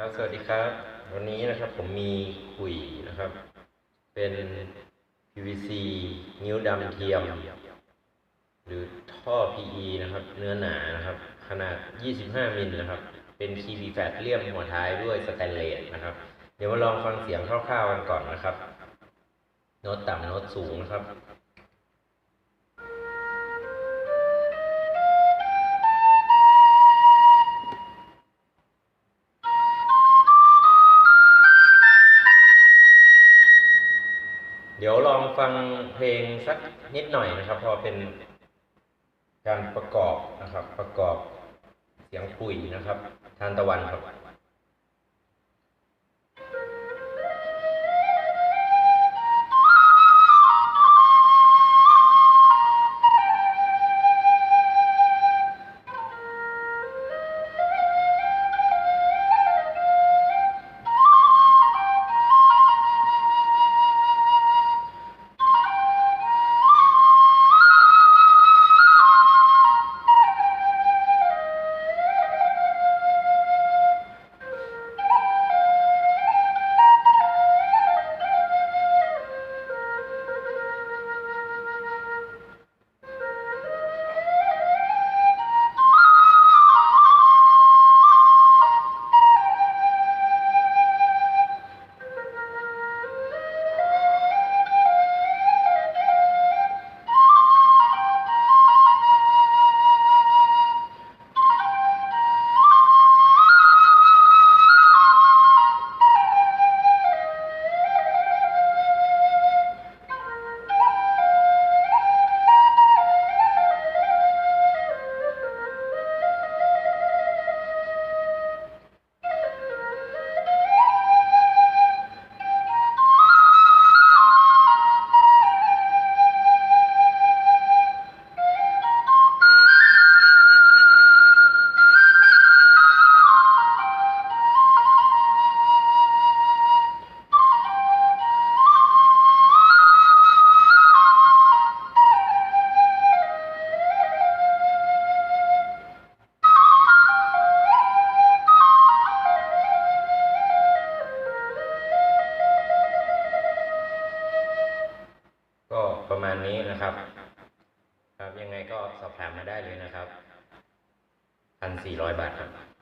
ครับสวัสดีครับ วันนี้นะครับผมมีขุยนะครับ เป็น PVC นิ้วดำเทียม หรือท่อ PE นะครับ เนื้อหนานะครับ ขนาด 25 มิลนะครับ เป็น PV แฟตเลี่ยมหัวท้ายด้วยสแตนเลสนะครับ เดี๋ยวมาลองฟังเสียงคร่าวๆกันก่อนนะครับ โน้ตต่ำโน้ตสูงนะครับ เดี๋ยวลองฟังเพลงสักนิดหน่อยนะครับ พอเป็นการประกอบนะครับ ประกอบเสียงปุ๋ยนะครับ ทานตะวันครับ ประมาณนี้นะครับ ครับยังไงก็สอบถามมาได้เลยนะครับพันสี่ร้อยบาทครับ